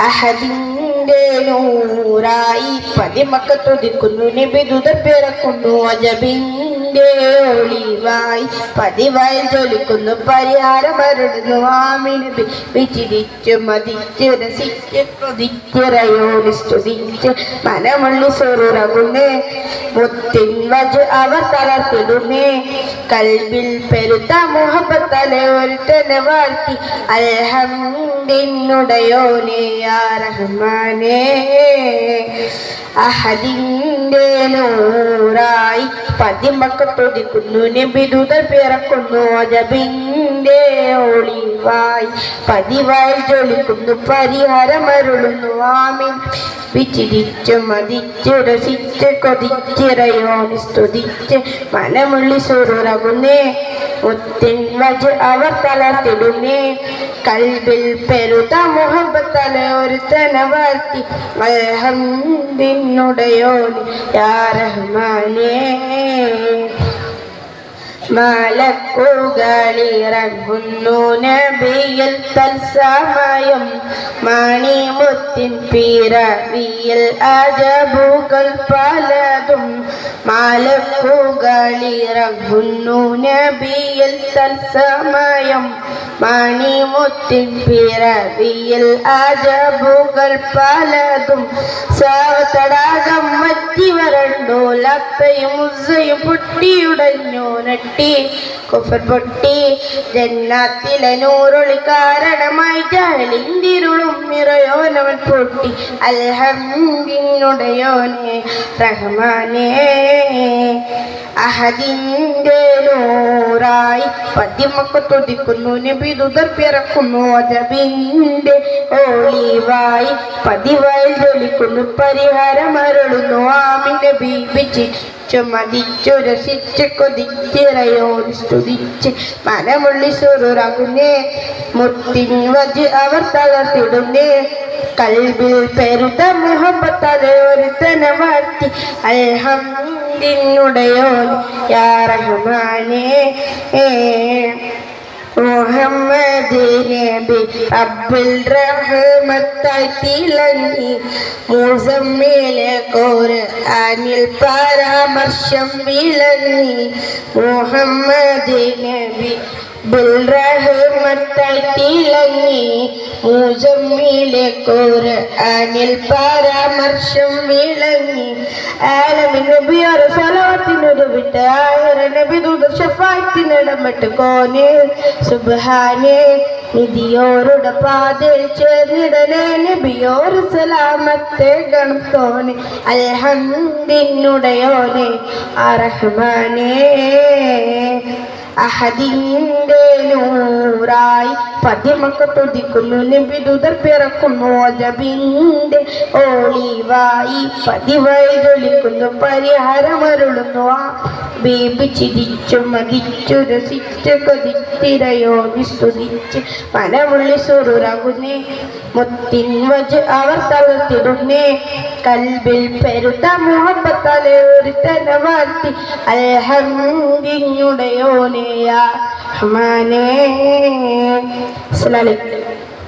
അഹദിന്റെ നൂറായി പതിമക്ക തുതിക്കുന്നു നിബിദുത പിറക്കുന്നു അജബിന്റെ ഒളിവായി പതിവായി ജ്വലിക്കുന്നു പരിഹാരമരുടുന്നു ആമിനബി വിചിരിച്ചു മതിച്ചു രസിച്ച് കൊതിച്ചിറയോടി സ്തുതിച്ച് മനമുള്ളി സ്വറുറകുന്നേ മുത്തിൻ വജ് അവർ തളർത്തിടുന്നേ കൽവിൽ പെരുത്ത മുഹബത്തലെ ഒരുത്തനെ വാഴ്ത്തി. അൽഹംദിനുടയോനെ അഹദിന്റെ നൂറായി പതിമക്ക തുടിക്കുന്നു നിബിദുതർ പിറക്കുന്നു അജബിന്റെ ഒളിവായി പതിവായി ജോലിക്കുന്നു പരിഹാരമരുളുന്നു. ആമിൻ. വിചിരിച്ചു മതിച്ചു രസിച്ച് കൊതിച്ചിറയോന് സ്തുതിച്ച്. മനമുള്ളി സുറുറകുന്നേ. മുത്തിൻ വജ് അവർ തളർത്തിടുന്നേ കൽബിൽ പെരുത മുഹബത്തല ഒരു തനവാർത്തി അൽഹംദിനുടയോന് യാ റഹ്മാനേ. മലക്കുകളിറങ്ങുന്നു നബിയിൽ തത്സമയം മണിമുത്തിൻ പിറവിയിൽ അജബുകൾ പലതും മലക്കുകളിറങ്ങുന്നു നബിയിൽ തത്സമയം മണിമുത്തിൻ പിറവിയിൽ അജബുകൾ പലതും സാവത്തടാകം മറ്റി വരണ്ടു ഉസ്സയും പൊട്ടിയുടഞ്ഞു നട്ടി കുഫർ പൊട്ടി. ജന്നാത്തിലെ നൂറൊളി കാരണമായി ജഹലിന്തിരുളും പൊട്ടി. അൽഹംദിനുടയോനെ റഹ്മാനെ. അഹദിന്റെ നൂറായി പദ്യമൊക്കെ തുതിക്കുന്നു. നബിദുതർ പിറക്കുന്നു അജബിന്റെ ഓളിവായി പതിവായി ജ്വലിക്കുന്നു. പരിഹാരമരുളുന്നു ആമിന്റെ ബീപിച്ച് ചുമതിച്ചു രസിച്ച് കൊതിച്ചിറയോ സ്തുതിച്ച് മനമുള്ളി സുറുറകുന്നേ. മുത്തിൻ വജ് അവർ തളർത്തിടുന്നേ. കൽബിൽ പെരുത മുഹബത്തലെ ഒരു തനവാർത്തി അൽഹംദിനുടയോൻ യാ റഹ്മാനേ അബ്ദുൽ ഖുർആനിൽ പരാമർശം വിളങ്ങി. മുഹമ്മദ് നബി ബിൽറഹ്മത്തായി തിളങ്ങി മുസമ്മിലെ ഖുർആനിൽ പരാമർശം വിളങ്ങി. ആലമിൻ നബിയോര സലാത്തിനൊരു വിട്ട് ആയിര നബി ദൂത ഷഫായത്തിനിടമിട്ട് കോനെ. സുബ്ഹാനെ നിധിയോരുടെ പാതയിൽ ചേർന്നിടനെ നബിയോർ സലാമത്തെ ഗണം തോനെ. അൽഹംദിനുടയോനെ അറഹ്മാനേ. അഹദിന്റെ നൂറായി പതിമക്ക തുതിക്കുന്നു നിബിദുതർ പിറക്കുന്നു അജബിന്റെ ഓളിവായി പതിവായി ജ്വലിക്കുന്നു പരിഹാരമരുളുന്നു. ആ ബേബി ചിരിച്ചു മതിച്ചു രസിച്ച് കൊതിത്തിരയോ വിസ്തുതിച്ച് മനമുള്ളി സുറുറകുന്നേ മുത്തിൻ വജ് അവർ തളർത്തിടുന്നേ. കൽബിൽ പെരുത്ത മുഹബത്തലെ ഒരു തനവാർത്തി അൽഹംദിനുടയോനെയാ ഹമാനേ അസ്സലാമു അലൈക്കും.